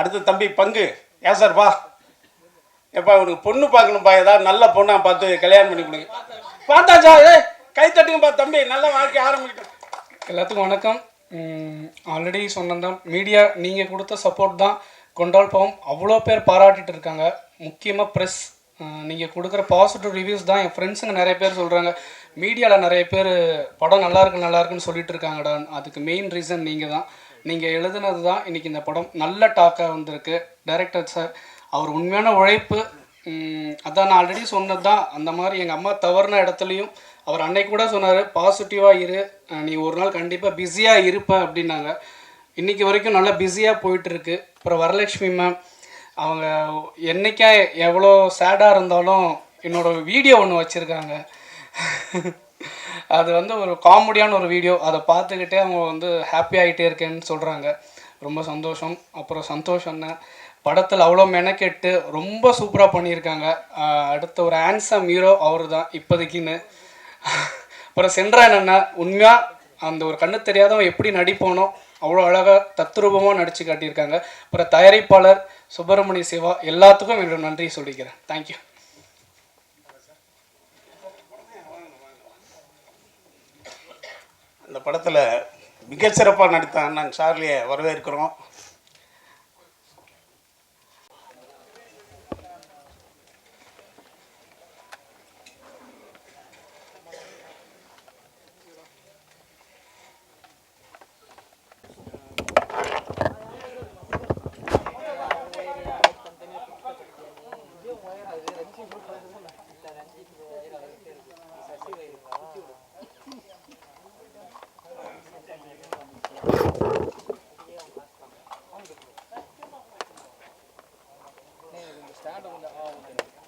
அடுத்து தம்பி பங்கு. ஏன் சார் வா. எப்பா உனக்கு பொண்ணு பார்க்கணும்ப்பா ஏதாவது நல்ல பொண்ணாக பார்த்து கல்யாணம் பண்ணி கொடுங்க பார்த்தாச்சா ஏ கை தட்டுங்கப்பா தம்பி. நல்ல வாழ்க்கை ஆரம்பிக்கிட்டோம். எல்லாத்துக்கும் வணக்கம். ஆல்ரெடி சொன்னதான் மீடியா நீங்கள் கொடுத்த சப்போர்ட் தான் கொண்டால் பாவம் அவ்வளோ பேர் பாராட்டிட்டு இருக்காங்க. முக்கியமாக ப்ரெஸ் நீங்கள் கொடுக்குற பாசிட்டிவ் ரிவ்யூஸ் தான் என் ஃப்ரெண்ட்ஸுங்க நிறைய பேர் சொல்கிறாங்க மீடியாவில் நிறைய பேர் படம் நல்லா இருக்கு நல்லா இருக்குன்னு சொல்லிட்டு இருக்காங்கடா. அதுக்கு மெயின் ரீசன் நீங்கள் தான். நீங்கள் எழுதுனது தான் இன்றைக்கி இந்த படம். நல்ல டாக்காக வந்திருக்கு. டைரக்டர் சார் அவர் உண்மையான உழைப்பு அதான் நான் ஆல்ரெடி சொன்னது தான் அந்த மாதிரி எங்கள் அம்மா தவறுன இடத்துலையும் அவர் அன்னைக்கு கூட சொன்னார் பாசிட்டிவாக இரு. நீ ஒரு நாள் கண்டிப்பாக பிஸியாக இருப்பேன் அப்படின்னாங்க. இன்னைக்கு வரைக்கும் நல்லா பிஸியாக போயிட்டுருக்கு. அப்புறம் வரலட்சுமி மேம் அவங்க என்னைக்கா எவ்வளோ சேடாக இருந்தாலும் என்னோட வீடியோ ஒன்று வச்சுருக்காங்க. அது வந்து ஒரு காமெடியான ஒரு வீடியோ அதை பார்த்துக்கிட்டே அவங்க வந்து ஹாப்பி ஆகிட்டே இருக்கேன்னு சொல்கிறாங்க ரொம்ப சந்தோஷம். அப்புறம் சந்தோஷம் அண்ணன் படத்தில் அவ்வளோ மெனக்கெட்டு ரொம்ப சூப்பராக பண்ணியிருக்காங்க. அடுத்த ஒரு ஆன்சம் ஹீரோ அவர் தான் இப்போதைக்குன்னு. அப்புறம் சென்றான் அண்ணன் உண்மையாக அந்த ஒரு கண்ணு தெரியாதவன் எப்படி நடிப்பானோ அவ்வளோ அழகாக தத்ரூபமாக நடித்து காட்டியிருக்காங்க. அப்புறம் தயாரிப்பாளர் சுப்பிரமணிய சிவா எல்லாத்துக்கும் என்னோட நன்றி சொல்லிக்கிறேன். தேங்க்யூ இந்த படத்தில் மிகச்சிறப்பாக நடித்த அண்ணன் சார்லியை வரவேற்கிறோம். Thank you. I don't know.